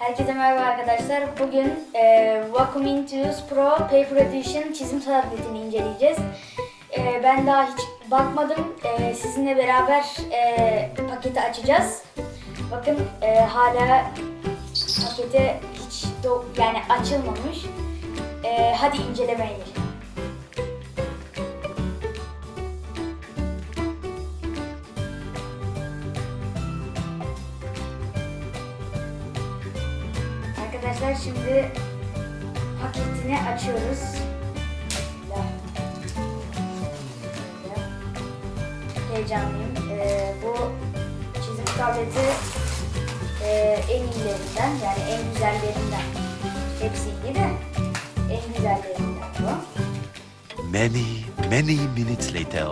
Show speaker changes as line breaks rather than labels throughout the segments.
Herkese merhaba arkadaşlar. Bugün e, Wacom Intuos Pro Paper Edition çizim tabletini inceleyeceğiz. E, ben daha hiç bakmadım. E, sizinle beraber e, paketi açacağız. Bakın e, hala pakete hiç yani açılmamış. E, hadi incelemeye geçelim. Arkadaşlar şimdi paketini açıyoruz. Heyecanlıyım. Ee, bu çizim tableti e, en iyilerinden yani en güzellerinden. Hepsi iyi de en güzellerinden bu.
Many, many minutes later.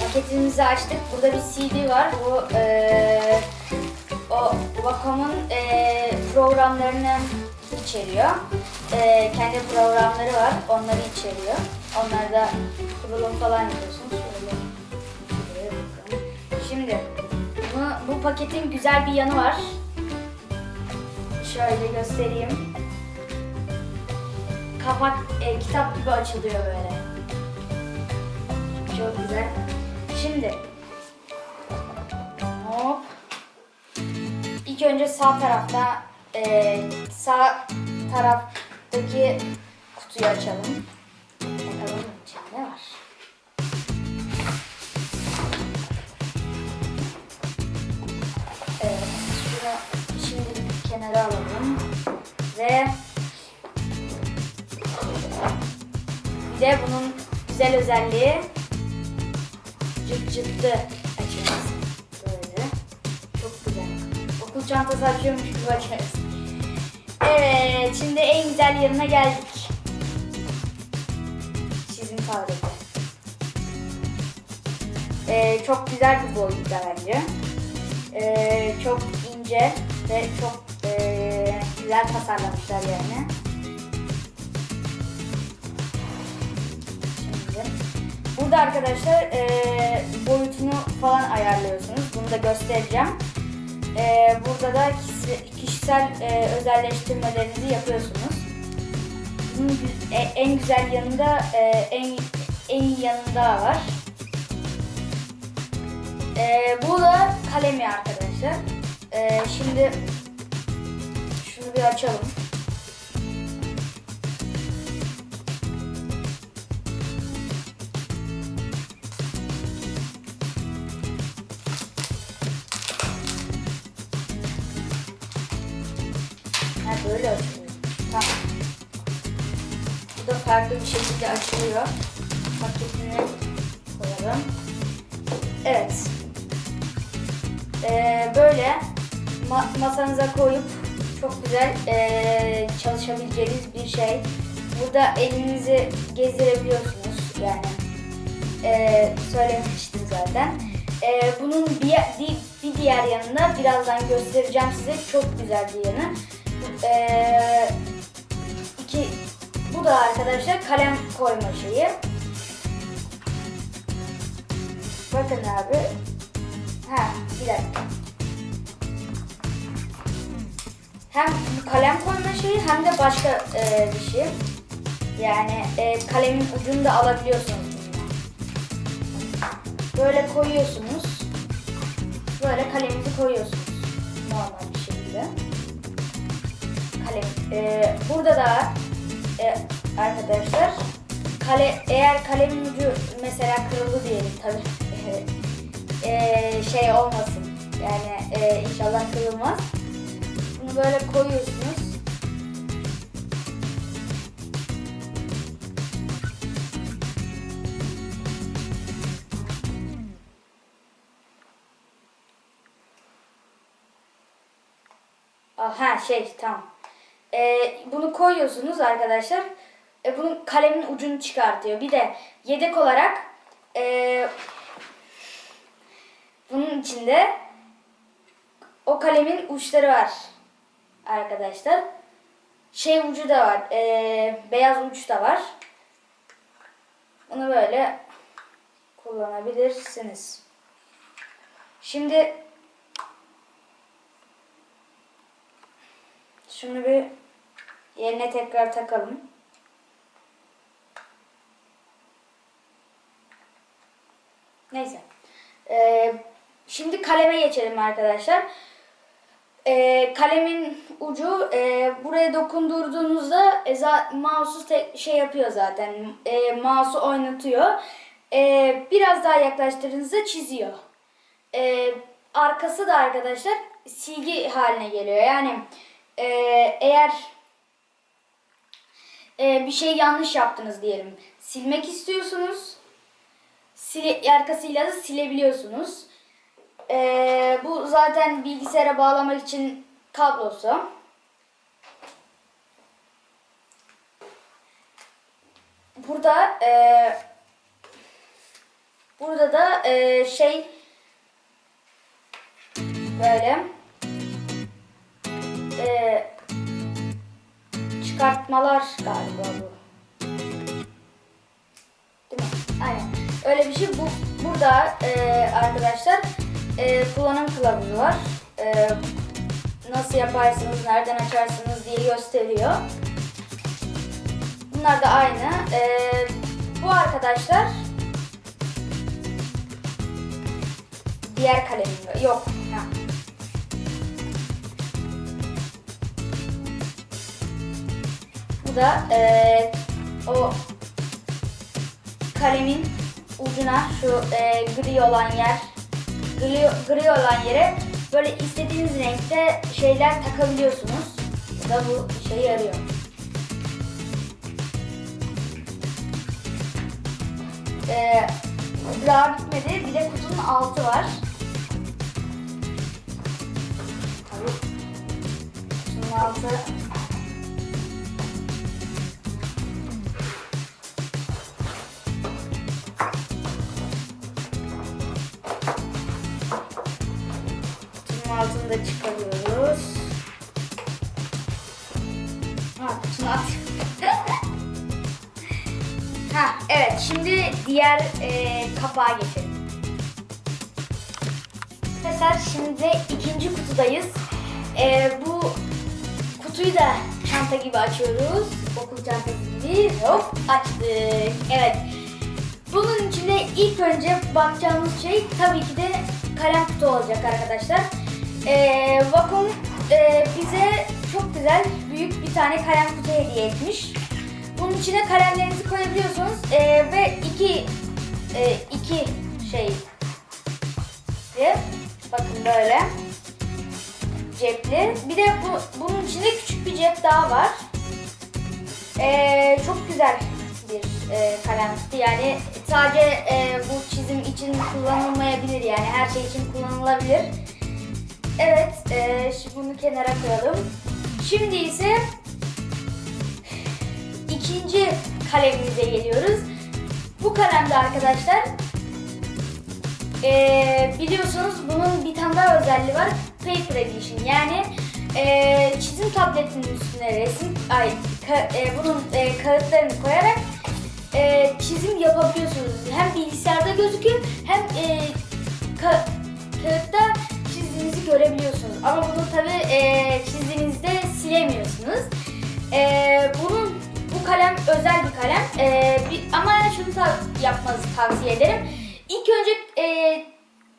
Paketimizi açtık. Burada bir CD var. Bu eee o Wacom'un eee, programlarını içeriyor. Eee, kendi programları var. Onları içeriyor. Onlarda kurulum falan yapıyorsunuz. Şöyle. Şimdi bunu, bu paketin güzel bir yanı var. Şöyle göstereyim. Kapak e, kitap gibi açılıyor böyle. Çok güzel. Şimdi İlk önce sağ tarafta e, sağ taraftaki kutuyu açalım. Bakalım içinde ne var. Evet, şunu şimdi kenara alalım ve bir de bunun güzel özelliği cırt cırtlı çantası açıyormuş gibi açarız. Evet, şimdi en güzel yerine geldik. Çizim tableti. Ee, çok güzel bir boyutta bence. Ee, çok ince ve çok ee, güzel tasarlamışlar yani. Şimdi burada arkadaşlar ee, boyutunu falan ayarlıyorsunuz. Bunu da göstereceğim. Ee, burada da kişi- kişisel ee, özelleştirmelerinizi yapıyorsunuz. Bunun e- en güzel yanında ee, en en iyi yanında var. Ee, bu da kalemi arkadaşlar. Ee, şimdi şunu bir açalım. Farklı bir şekilde açılıyor. Paketini koyalım. Evet. Ee, böyle ma- masanıza koyup çok güzel ee, çalışabileceğiniz bir şey. Burada elinizi gezdirebiliyorsunuz yani. Ee, söylemiştim zaten. Ee, bunun bir, bir, diğer yanında birazdan göstereceğim size çok güzel bir yanı. İki, da arkadaşlar kalem koyma şeyi. Bakın abi. Ha bir dakika. Hem kalem koyma şeyi hem de başka e, bir şey. Yani e, kalemin ucunu da alabiliyorsunuz. Böyle koyuyorsunuz. Böyle kaleminizi koyuyorsunuz. Normal bir şekilde. Kalem. E, burada da e, arkadaşlar kale eğer kalemin ucu mesela kırıldı diyelim tabii e, şey olmasın. Yani e, inşallah kırılmaz. Bunu böyle koyuyorsunuz. Ha şey tamam. E, bunu koyuyorsunuz arkadaşlar. E, bunun kalemin ucunu çıkartıyor. Bir de yedek olarak e, bunun içinde o kalemin uçları var arkadaşlar. Şey ucu da var. e, beyaz uç da var. Bunu böyle kullanabilirsiniz. Şimdi Şunu bir yerine tekrar takalım. Neyse. Ee, şimdi kaleme geçelim arkadaşlar. Ee, kalemin ucu e, buraya dokundurduğunuzda e, mouse'u şey yapıyor zaten. E, mouse'u oynatıyor. E, biraz daha yaklaştırdığınızda çiziyor. E, arkası da arkadaşlar silgi haline geliyor. Yani e, eğer e, bir şey yanlış yaptınız diyelim. Silmek istiyorsunuz. Sile, arkasıyla da silebiliyorsunuz. Ee, bu zaten bilgisayara bağlamak için kablosu. Burada e, burada da e, şey böyle e, çıkartmalar galiba bu. Değil mi? Aynen. Öyle bir şey. Bu burada e, arkadaşlar e, kullanım kılavuzu var. E, nasıl yaparsınız, nereden açarsınız diye gösteriyor. Bunlar da aynı. E, bu arkadaşlar diğer kalemim yok. Da e, o kalemin ucuna şu e, gri olan yer gri, gri olan yere böyle istediğiniz renkte şeyler takabiliyorsunuz. Bu da bu işe yarıyor. Ee, daha bitmedi. Bir de kutunun altı var. Kutunun altı Kutunun altı. ha evet şimdi diğer e, kapağa geçelim. Arkadaşlar şimdi ikinci kutudayız. E, bu kutuyu da çanta gibi açıyoruz. Okul çantası gibi. Hop açtık. Evet. Bunun içinde ilk önce bakacağımız şey tabii ki de kalem kutu olacak arkadaşlar. Ee, Vakum e, bize çok güzel büyük bir tane kalem kutu hediye etmiş. Bunun içine kalemlerinizi koyabiliyorsunuz Ee, ve iki e, iki şey bakın böyle cepli. Bir de bu, bunun içinde küçük bir cep daha var. Ee, çok güzel bir e, kalem kutu. Yani sadece e, bu çizim için kullanılmayabilir yani her şey için kullanılabilir. Evet, e, şimdi bunu kenara koyalım. Şimdi ise ikinci kalemimize geliyoruz. Bu kalemde arkadaşlar e, biliyorsunuz bunun bir tane daha özelliği var. Paper Edition yani e, çizim tabletinin üstüne resim, ay ka- e, bunun e, kağıtlarını koyarak e, çizim yapabiliyorsunuz. Hem bilgisayarda gözüküyor hem e, ka- kağıtta çizdiğinizi görebiliyorsunuz. Ama bunu tabi e, silemiyorsunuz. E, bunun bu kalem özel bir kalem. E, bir, ama şunu ta- yapmanızı tavsiye ederim. İlk önce e,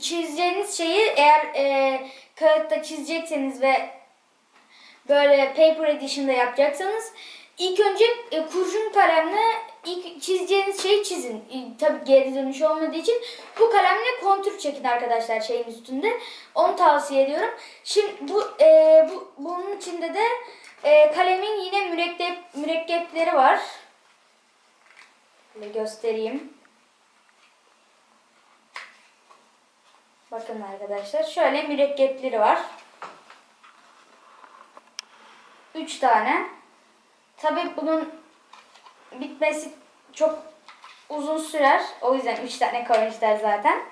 çizeceğiniz şeyi eğer e, kağıtta çizecekseniz ve böyle paper edition'da yapacaksanız ilk önce e, kurşun kalemle çizeceğiniz şeyi çizin. E, tabii geri dönüş olmadığı için bu kalemle kontür çekin arkadaşlar şeyin üstünde. Onu tavsiye ediyorum. Şimdi bu, e, bu bunun içinde de e, kalemin yine mürekkep mürekkepleri var. Böyle göstereyim. Bakın arkadaşlar şöyle mürekkepleri var. 3 tane. Tabii bunun bitmesi çok uzun sürer. O yüzden 3 tane koymuşlar zaten.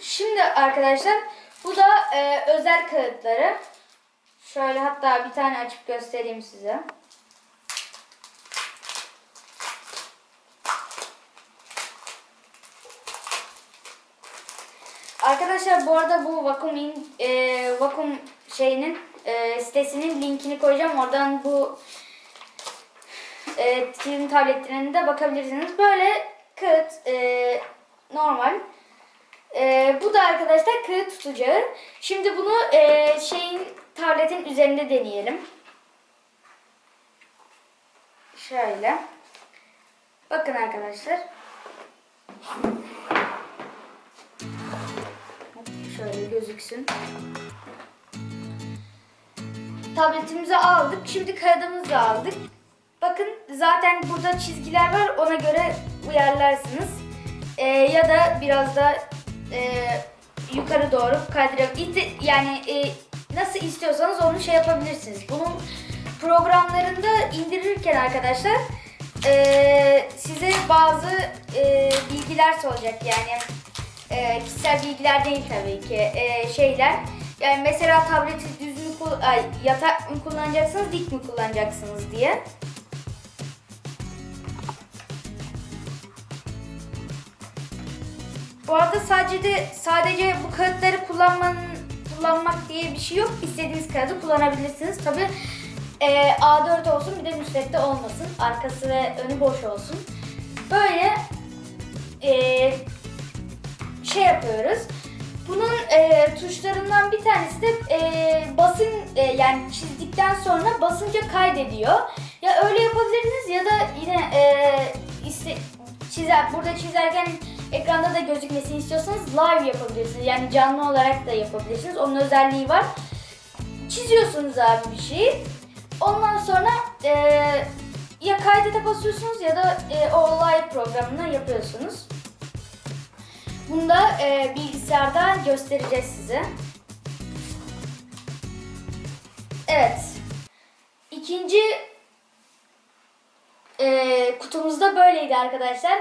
Şimdi arkadaşlar bu da e, özel kağıtları. Şöyle hatta bir tane açıp göstereyim size. Arkadaşlar bu arada bu vakum in- e, vakum şeyinin e, sitesinin linkini koyacağım. Oradan bu e, sizin tabletlerine de bakabilirsiniz. Böyle kağıt e, normal. E, bu da arkadaşlar kağıt tutacağı. Şimdi bunu e, şeyin tabletin üzerinde deneyelim. Şöyle. Bakın arkadaşlar. Şöyle gözüksün. Tabletimizi aldık. Şimdi kağıdımızı aldık. Bakın zaten burada çizgiler var. Ona göre uyarlarsınız. Ee, ya da biraz da e, yukarı doğru kaydırabilirsiniz. Yani e, nasıl istiyorsanız onu şey yapabilirsiniz. Bunun programlarında indirirken arkadaşlar e, size bazı e, bilgiler soracak yani e, kişisel bilgiler değil tabii ki e, şeyler. Yani mesela tableti düz mü ay, yatak mı kullanacaksınız, dik mi kullanacaksınız diye. Bu arada sadece de sadece bu kağıtları kullanmanın kullanmak diye bir şey yok. İstediğiniz kağıdı kullanabilirsiniz. Tabi A4 olsun bir de müsvedde olmasın. Arkası ve önü boş olsun. Böyle e, şey yapıyoruz. Bunun e, tuşlarından bir tanesi de e, basın e, yani çizdikten sonra basınca kaydediyor. Ya öyle yapabilirsiniz ya da yine e, iste, çizer, burada çizerken ekranda da gözükmesini istiyorsanız live yapabilirsiniz. Yani canlı olarak da yapabilirsiniz. Onun özelliği var. Çiziyorsunuz abi bir şeyi. Ondan sonra e, ya kaydete basıyorsunuz ya da e, o live programına yapıyorsunuz. Bunu da e, bilgisayarda göstereceğiz size. Evet. İkinci e, kutumuz da böyleydi arkadaşlar.